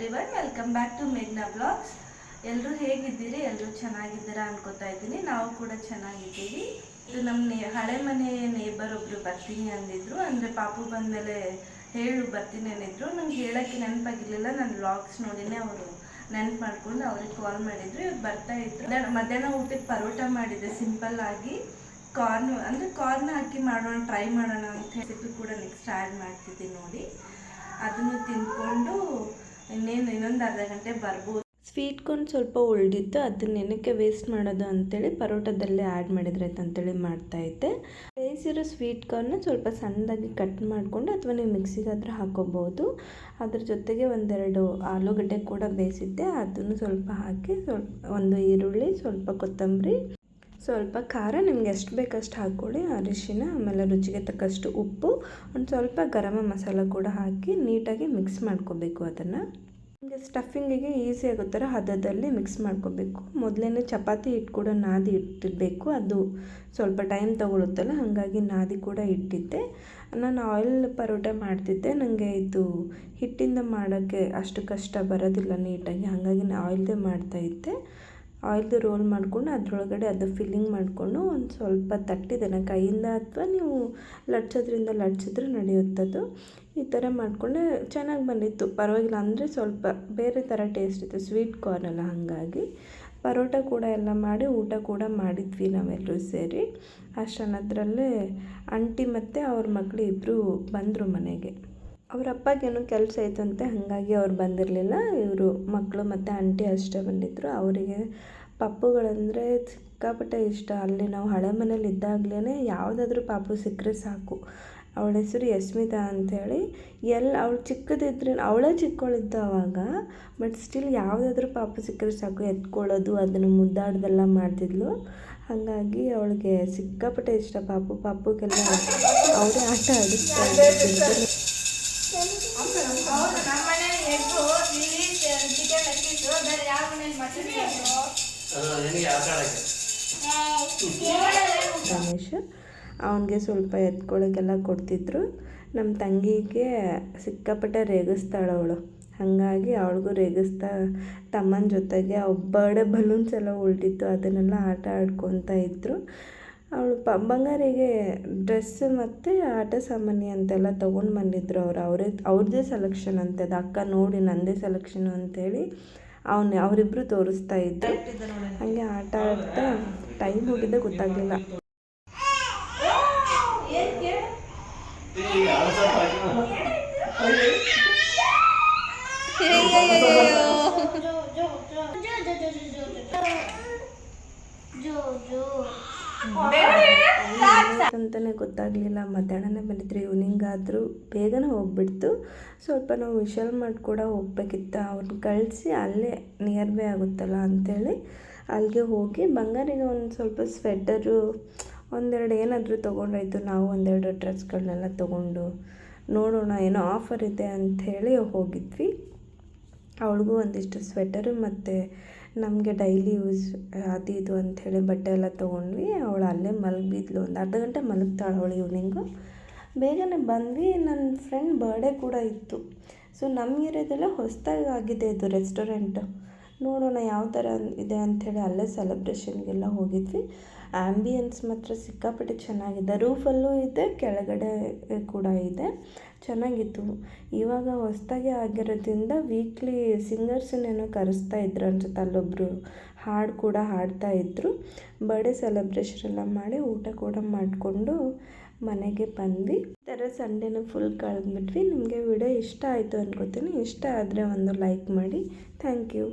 Every one welcome back to ಮೇಘ್ನಾ blogs ಎಲ್ಲರೂ ಹೇಗಿದ್ದೀರಿ? ಎಲ್ಲರೂ ಚೆನ್ನಾಗಿದ್ದೀರಾ ಅನ್ಕೋತಾ ಇದ್ದೀನಿ. ನಾವು ಕೂಡ ಚೆನ್ನಾಗಿದ್ದೀವಿ. ಇದು ನಮ್ಮ ನೇ, ಹಳೆ ಮನೆ ನೇಬರ್ ಒಬ್ರು ಬರ್ತೀನಿ ಅಂದಿದ್ರು. ಅಂದರೆ ಪಾಪು ಬಂದಮೇಲೆ ಹೇಳು ಬರ್ತೀನಿ ಅಂದಿದ್ರು. ನಂಗೆ ಹೇಳೋಕ್ಕೆ ನೆನಪಾಗಿರ್ಲಿಲ್ಲ. ನನ್ನ ಬ್ಲಾಗ್ಸ್ ನೋಡಿನೇ ಅವರು ನೆನ್ಪು ಮಾಡ್ಕೊಂಡು ಅವ್ರಿಗೆ ಕಾಲ್ ಮಾಡಿದ್ರು. ಇವ್ರು ಬರ್ತಾ ಇದ್ರು. ಮಧ್ಯಾಹ್ನ- ಮಧ್ಯಾಹ್ನ ಊಟಕ್ಕೆ ಪರೋಟ ಮಾಡಿದ್ದೆ ಸಿಂಪಲ್ ಆಗಿ ಕಾರ್ನ್ ಅಂದರೆ ಕಾರ್ನ್ ಹಾಕಿ ಮಾಡೋಣ ಟ್ರೈ ಮಾಡೋಣ ಅಂತ ಹೇಳಿ ಕೂಡ ನೆಕ್ಸ್ಟ್ ಆ್ಯಡ್ ಮಾಡ್ತಿದ್ದೀನಿ ನೋಡಿ. ಅದನ್ನು ತಿಂದ್ಕೊಂಡು ಇನ್ನೇನು ಇನ್ನೊಂದು ಅರ್ಧ ಗಂಟೆ ಬರ್ಬೋದು. ಸ್ವೀಟ್ ಕಾರ್ನ್ ಸ್ವಲ್ಪ ಉಳಿದಿತ್ತು, ಅದನ್ನ ಏನಕ್ಕೆ ವೇಸ್ಟ್ ಮಾಡೋದು ಅಂತೇಳಿ ಪರೋಟದಲ್ಲೇ ಆ್ಯಡ್ ಮಾಡಿದ್ರೆ ಅಂತೇಳಿ ಮಾಡ್ತಾಯಿದ್ದೆ ಬೇಯಿಸಿರೋ ಸ್ವೀಟ್ ಕಾರ್ನ ಸ್ವಲ್ಪ ಸಣ್ಣದಾಗಿ ಕಟ್ ಮಾಡಿಕೊಂಡು ಅಥವಾ ನೀವು ಮಿಕ್ಸಿಗಾದ್ರೆ ಹಾಕೋಬೋದು ಅದ್ರ ಜೊತೆಗೆ ಒಂದೆರಡು ಆಲೂಗಡ್ಡೆ ಕೂಡ ಬೇಯಿಸಿದ್ದೆ, ಅದನ್ನು ಸ್ವಲ್ಪ ಹಾಕಿ ಸ್ವಲ್ಪ ಒಂದು ಈರುಳ್ಳಿ, ಸ್ವಲ್ಪ ಕೊತ್ತಂಬರಿ ಸ್ವಲ್ಪ ಖಾರ, ನಿಮ್ಗೆ ಎಷ್ಟು ಬೇಕಷ್ಟು ಹಾಕ್ಕೊಳ್ಳಿ. ಅರಿಶಿನ ಆಮೇಲೆ ರುಚಿಗೆ ತಕ್ಕಷ್ಟು ಉಪ್ಪು, ಒಂದು ಸ್ವಲ್ಪ ಗರಮ ಮಸಾಲ ಕೂಡ ಹಾಕಿ ನೀಟಾಗಿ ಮಿಕ್ಸ್ ಮಾಡ್ಕೋಬೇಕು ಅದನ್ನು. ನಿಮಗೆ ಸ್ಟಫಿಂಗಿಗೆ ಈಸಿ ಆಗೋ ಥರ ಹದದಲ್ಲಿ ಮಿಕ್ಸ್ ಮಾಡ್ಕೋಬೇಕು. ಮೊದಲೇ ಚಪಾತಿ ಹಿಟ್ಟು ಕೂಡ ನಾದಿ ಇಟ್ಟಿರಬೇಕು ಅದು. ಸ್ವಲ್ಪ ಟೈಮ್ ತೊಗೊಳುತ್ತಲ್ಲ, ಹಾಗಾಗಿ ನಾದಿ ಕೂಡ ಇಟ್ಟಿದ್ದೆ. ನಾನು ಆಯಿಲ್ ಪರೋಟ ಮಾಡ್ತಿದ್ದೆ. ನನಗೆ ಇದು ಹಿಟ್ಟಿಂದ ಮಾಡೋಕ್ಕೆ ಅಷ್ಟು ಕಷ್ಟ ಬರೋದಿಲ್ಲ ನೀಟಾಗಿ, ಹಾಗಾಗಿ ನಾನು ಆಯಿಲ್ದೇ ಮಾಡ್ತಾಯಿದ್ದೆ ಆಯಿಲ್ದು ರೋಲ್ ಮಾಡಿಕೊಂಡು ಅದರೊಳಗಡೆ ಅದು ಫಿಲ್ಲಿಂಗ್ ಮಾಡಿಕೊಂಡು ಒಂದು ಸ್ವಲ್ಪ ತಟ್ಟಿದ್ದೇನೆ. ಕೈಯಿಂದ ಅಥವಾ ನೀವು ಲಟ್ಸೋದ್ರಿಂದ ಲಟ್ಸಿದ್ರೆ ನಡೆಯುತ್ತದು. ಈ ಥರ ಮಾಡಿಕೊಂಡೆ ಚೆನ್ನಾಗಿ ಬಂದಿತ್ತು. ಪರವಾಗಿಲ್ಲ, ಅಂದರೆ ಸ್ವಲ್ಪ ಬೇರೆ ಥರ ಟೇಸ್ಟ್ ಇತ್ತು. ಸ್ವೀಟ್ ಕಾರ್ನ್ ಅಲ್ಲ, ಹಾಗಾಗಿ. ಪರೋಟ ಕೂಡ ಎಲ್ಲ ಮಾಡಿ, ಊಟ ಕೂಡ ಮಾಡಿದ್ವಿ ನಾವೆಲ್ಲರೂ ಸೇರಿ. ಅಷ್ಟನ್ನದ್ರಲ್ಲೇ ಆಂಟಿ ಮತ್ತು ಅವ್ರ ಮಕ್ಕಳು ಇಬ್ಬರು ಬಂದರು ಮನೆಗೆ. ಅವ್ರ ಅಪ್ಪಗೇನೋ ಕೆಲಸ ಇತ್ತಂತೆ ಹಾಗಾಗಿ ಅವ್ರು ಬಂದಿರಲಿಲ್ಲ. ಇವರು ಮಕ್ಕಳು ಮತ್ತು ಆಂಟಿ ಅಷ್ಟೇ ಬಂದಿದ್ದರು ಅವರಿಗೆ ಪಪ್ಪುಗಳಂದರೆ ಸಿಕ್ಕಾಪಟ್ಟೆ ಇಷ್ಟ. ಅಲ್ಲಿ ನಾವು ಹಳೆ ಮನೇಲಿ ಇದ್ದಾಗಲೇ ಯಾವುದಾದ್ರೂ ಪಾಪು ಸಿಕ್ಕರೆ ಸಾಕು. ಅವಳ ಹೆಸರು ಯಸ್ಮಿತಾ ಅಂಥೇಳಿ ಎಲ್ಲ ಅವಳು ಚಿಕ್ಕದಿದ್ರೆ, ಅವಳೇ ಚಿಕ್ಕವಳಿದ್ದ ಅವಾಗ, ಬಟ್ ಸ್ಟಿಲ್ ಯಾವುದಾದ್ರೂ ಪಾಪು ಸಿಕ್ಕರೆ ಸಾಕು, ಎತ್ಕೊಳ್ಳೋದು, ಅದನ್ನು ಮುದ್ದಾಡ್ದೆಲ್ಲ ಮಾಡ್ತಿದ್ಲು. ಹಾಗಾಗಿ ಅವಳಿಗೆ ಸಿಕ್ಕಾಪಟ್ಟೆ ಇಷ್ಟ ಪಾಪು ಪಾಪುಗೆಲ್ಲ ಅವಳೇ ಆಟ ಆಡಿಸ್ತಾ ಆಡಕ್ಕೆ ರಮೇಶ್, ಅವನಿಗೆ ಸ್ವಲ್ಪ ಎತ್ಕೊಳ್ಳೋಕ್ಕೆಲ್ಲ ಕೊಡ್ತಿದ್ರು. ನಮ್ಮ ತಂಗಿಗೆ ಸಿಕ್ಕಾಪಟ್ಟೆ ರೇಗಿಸ್ತಾಳೆ ಅವಳು. ಹಾಗಾಗಿ ಅವಳಿಗೂ ರೇಗಿಸ್ತಾ, ತಮ್ಮನ ಜೊತೆಗೆ ಬರ್ಡೇ ಬಲೂನ್ಸ್ ಎಲ್ಲ ಉಲ್ಟಿತ್ತು ಅದನ್ನೆಲ್ಲ ಆಟ ಆಡ್ಕೊತಾ ಇದ್ದರು ಅವಳು ಪ ಬಂಗಾರಿಗೆ ಡ್ರೆಸ್ ಮತ್ತು ಆಟ ಸಾಮಾನು ಅಂತೆಲ್ಲ ತೊಗೊಂಡು ಬಂದಿದ್ರು ಅವ್ರು ಅವರೇ ಅವ್ರದ್ದೇ ಸೆಲೆಕ್ಷನ್ ಅಂತೆ ಅಕ್ಕ ನೋಡಿ ನಂದೇ ಸೆಲೆಕ್ಷನು ಅಂತೇಳಿ ಅವನು ಅವರಿಬ್ಬರು ತೋರಿಸ್ತಾ ಇದ್ದರು ಹಾಗೆ ಆಟ ಆಡ್ತಾ ಟೈಮ್ ಹೋಗಿದ್ದೆ ಗೊತ್ತಾಗಲಿಲ್ಲ ಅಂತಲೇ ಗೊತ್ತಾಗಲಿಲ್ಲ. ಮಧ್ಯಾಹ್ನನೇ ಬಂದಿದ್ರು ಇವ್ನಿಂಗ್ ಆದರೂ ಬೇಗನೆ ಹೋಗ್ಬಿಡ್ತು. ಸ್ವಲ್ಪ ನಾವು ವಿಶಾಲ್ ಮಾಡಿ ಕೂಡ ಹೋಗ್ಬೇಕಿತ್ತು. ಅವ್ರನ್ನ ಕಳಿಸಿ ಅಲ್ಲೇ ನಿಯರ್ ಬೈ ಆಗುತ್ತಲ್ಲ ಅಂಥೇಳಿ ಅಲ್ಲಿಗೆ ಹೋಗಿ ಬಂಗಾರಿಗೆ ಒಂದು ಸ್ವಲ್ಪ ಸ್ವೆಟರು ಒಂದೆರಡು ಏನಾದರೂ ತೊಗೊಂಡಾಯ್ತು. ನಾವು ಒಂದೆರಡು ಡ್ರೆಸ್ಗಳನ್ನೆಲ್ಲ ತೊಗೊಂಡು ನೋಡೋಣ, ಏನೋ ಆಫರ್ ಇದೆ ಅಂಥೇಳಿ ಹೋಗಿದ್ವಿ. ಅವಳಿಗೂ ಒಂದಿಷ್ಟು ಸ್ವೆಟರು ಮತ್ತು ನಮಗೆ ಡೈಲಿ ಯೂಸ್ ಅದು ಇದು ಅಂಥೇಳಿ ಬಟ್ಟೆ ಎಲ್ಲ ತೊಗೊಂಡ್ವಿ. ಅವಳು ಅಲ್ಲೇ ಮಲಗಿದ್ಲು ಒಂದು ಅರ್ಧ ಗಂಟೆ ಮಲಗ್ತಾಳೆ ಅವಳು ಈವ್ನಿಂಗು ಬೇಗನೆ ಬಂದ್ವಿ. ನನ್ನ ಫ್ರೆಂಡ್ ಬರ್ಡೇ ಕೂಡ ಇತ್ತು. ಸೊ ನಮ್ಮ ಏರಿಯಾದಲ್ಲೇ ಹೊಸದಾಗಿ ಆಗಿದೆ ಇದು ರೆಸ್ಟೋರೆಂಟ್ ನೋಡೋಣ ಯಾವ ಥರ ಇದೆ ಅಂಥೇಳಿ ಅಲ್ಲೇ ಸೆಲೆಬ್ರೇಷನ್ಗೆಲ್ಲ ಹೋಗಿದ್ವಿ. ಆ್ಯಂಬಿಯನ್ಸ್ ಮಾತ್ರ ಸಿಕ್ಕಾಪಟ್ಟೆ ಚೆನ್ನಾಗಿದೆ. ರೂಫಲ್ಲೂ ಇದೆ, ಕೆಳಗಡೆ ಕೂಡ ಇದೆ. ಚೆನ್ನಾಗಿತ್ತು. ಇವಾಗ ಹೊಸದಾಗಿ ಆಗಿರೋದ್ರಿಂದ ವೀಕ್ಲಿ ಸಿಂಗರ್ಸನ್ನೇನೋ ಕರೆಸ್ತಾ ಇದ್ರು ಅನ್ಸುತ್ತೆ ಅಲ್ಲೊಬ್ಬರು ಹಾಡು ಕೂಡ ಹಾಡ್ತಾ ಇದ್ದರು ಬರ್ಡೇ ಸೆಲೆಬ್ರೇಷನ್ ಎಲ್ಲ ಮಾಡಿ ಊಟ ಕೂಡ ಮಾಡಿಕೊಂಡು ಮನೆಗೆ ಬಂದ್ವಿ. ಈ ಥರ ಸಂಡೇನ ಫುಲ್ ಕಳೆದ್ಬಿಟ್ವಿ. ನಿಮಗೆ ವಿಡಿಯೋ ಇಷ್ಟ ಆಯಿತು ಅನ್ಕೋತೀನಿ. ಇಷ್ಟ ಆದರೆ ಒಂದು ಲೈಕ್ ಮಾಡಿ. Thank you